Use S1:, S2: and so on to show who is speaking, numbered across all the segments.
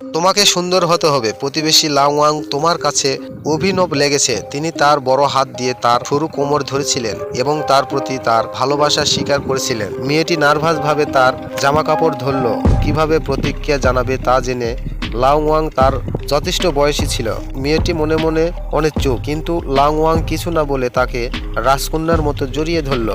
S1: তোমাকে সুন্দর হতে হবে। প্রতিবেশী লাংওয়াং তোমার কাছে অভিনব লেগেছে। তিনি তার বড় হাত দিয়ে তার সরু কোমর ধরেছিলেন এবং তার প্রতি তার ভালোবাসা স্বীকার করেছিলেন। মেয়েটি নার্ভাস ভাবে তার জামা কাপড় ধরল। কীভাবে প্রতিক্রিয়া জানাবে তা জেনে লাংওয়াং তার যথেষ্ট বয়সী ছিল। মেয়েটি মনে মনে অনেক চুপ কিন্তু লাংওয়াং কিছু না বলে তাকে রাজকন্যার মতো জড়িয়ে ধরল।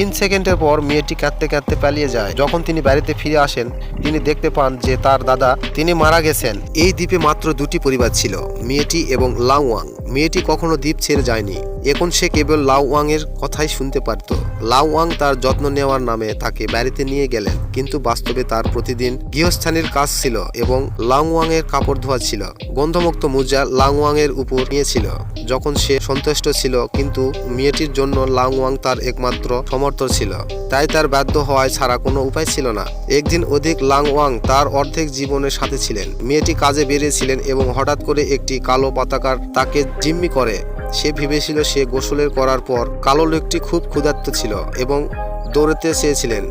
S1: তিন সেকেন্ডের পর মেয়েটি কাঁদতে কাঁদতে পালিয়ে যায়। যখন তিনি বাড়িতে ফিরে আসেন, তিনি দেখতে পান যে তার দাদা, তিনি মারা গেছেন। এই দ্বীপে মাত্র দুটি পরিবার ছিল, মেয়েটি এবং লাউয়াং মেয়েটি কখনো দ্বীপ ছেড়ে যায়নি। এখন সে কেবল লাউয়াং এর কথাই শুনতে পারত। লাউয়াং তার যত্ন নেওয়ার নামে তাকে বাড়িতে নিয়ে গেলেন, কিন্তু বাস্তবে তার প্রতিদিন গৃহস্থানীর কাজ ছিল এবং লাংওয়াং এর কাপড় ধোয়া ছিল। গন্ধমুক্ত মুজা লাংওয়াং এর উপর নিয়েছিল, যখন সে সন্তুষ্ট ছিল, কিন্তু মেয়েটির জন্য লাংওয়াং তার একমাত্র সমর্থন ছিল। তাই তার বাধ্য হওয়ায় ছাড়া কোনো উপায় ছিল না। একদিন অধিক লাংওয়াং তার অর্ধেক জীবনের সাথে ছিলেন। মেয়েটি কাজে বেরিয়েছিলেন এবং হঠাৎ করে একটি কালো পতাকার তাকে জিম্মি করে। সে ভেবেছিল সে গোসলের করার পর কালো লোকটি খুব ক্ষুধার্ত ছিল এবং দৌড়তে চেয়েছিলেন।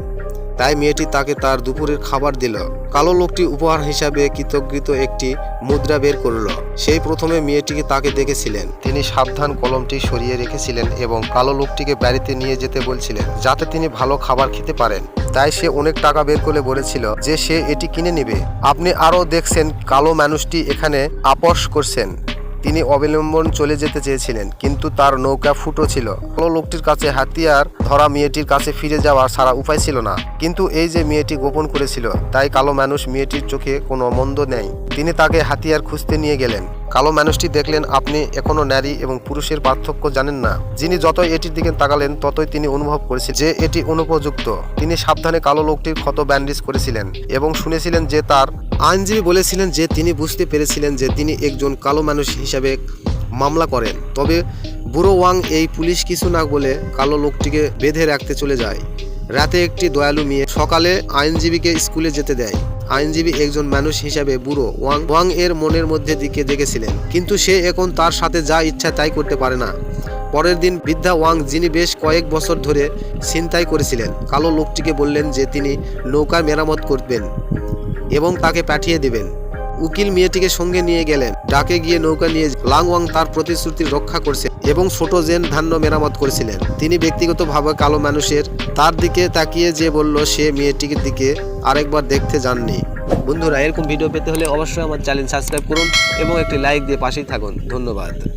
S1: তাই মেয়েটি তাকে তার দুপুরের খাবার দিল। কালো লোকটি উপহার হিসাবে কৃতজ্ঞিত একটি মুদ্রা বের করল। সেই প্রথমে মেয়েটিকে তাকে দেখেছিলেন। তিনি সাবধান কলমটি সরিয়ে রেখেছিলেন এবং কালো লোকটিকে বাড়িতে নিয়ে যেতে বলছিলেন যাতে তিনি ভালো খাবার খেতে পারেন। তাই সে অনেক টাকা বের করে বলেছিল যে সে এটি কিনে নেবে। আপনি আরও দেখছেন কালো মানুষটি এখানে আপোষ করছেন। তিনি অবলম্বন চলে যেতে চেয়েছিলেন, কিন্তু তার নৌকা ফুটো ছিল। কালো লোকটির কাছে হাতিয়ার ধরা মেয়েটির কাছে ফিরে যাওয়ার সারা উপায় ছিল না। কিন্তু এই যে মেয়েটি গোপন করেছিল, তাই কালো মানুষ মেয়েটির চোখে কোনো মন্দ নেই। তিনি তাকে হাতিয়ার খুঁজতে নিয়ে গেলেন। কালো মানুষটি দেখলেন, আপনি এখনও নারী এবং পুরুষের পার্থক্য জানেন না। যিনি যতই এটির দিকে তাকালেন, ততই তিনি অনুভব করেছেন যে এটি অনুপযুক্ত। তিনি সাবধানে কালো লোকটির ক্ষত ব্যান্ডেজ করেছিলেন এবং শুনেছিলেন যে তার আইনজীবী বলেছিলেন যে তিনি বুঝতে পেরেছিলেন যে তিনি একজন কালো মানুষ হিসাবে মামলা করেন। তবে বুড়ো ওয়াং এই পুলিশ কিছু না বলে কালো লোকটিকে বেঁধে রাখতে চলে যায়। রাতে একটি দয়ালু মেয়ে সকালে আইনজীবীকে স্কুলে যেতে দেয়। আইনজীবী একজন মানুষ হিসাবে বুড়ো ওয়াং। ওয়াং এর মনের মধ্যে দিকে দেখেছিলেন। কিন্তু সে এখন তার সাথে যা ইচ্ছা তাই করতে পারে না। পরের দিন বৃদ্ধা ওয়াং, যিনি বেশ কয়েক বছর ধরে ছিনতাই করেছিলেন, কালো লোকটিকে বললেন যে তিনি নৌকা মেরামত করবেন। এবং তাকে পাঠিয়ে দেবেন। উকিল মেয়েটিকে সঙ্গে নিয়ে গেলেন। ডাকে গিয়ে নৌকা নিয়ে লাংওয়াং তার প্রতিশ্রুতি রক্ষা করছে এবং ছোট জেন ধান্য মেরামত করেছিলেন। তিনি ব্যক্তিগতভাবে কালো মানুষের। তার দিকে তাকিয়ে যে বলল, সে মেয়েটির দিকে আরেকবার দেখতে যাননি।
S2: বন্ধুরা, এরকম ভিডিও পেতে হলে অবশ্যই আমার চ্যানেল সাবস্ক্রাইব করুন এবং একটি লাইক দিয়ে পাশেই থাকুন। ধন্যবাদ।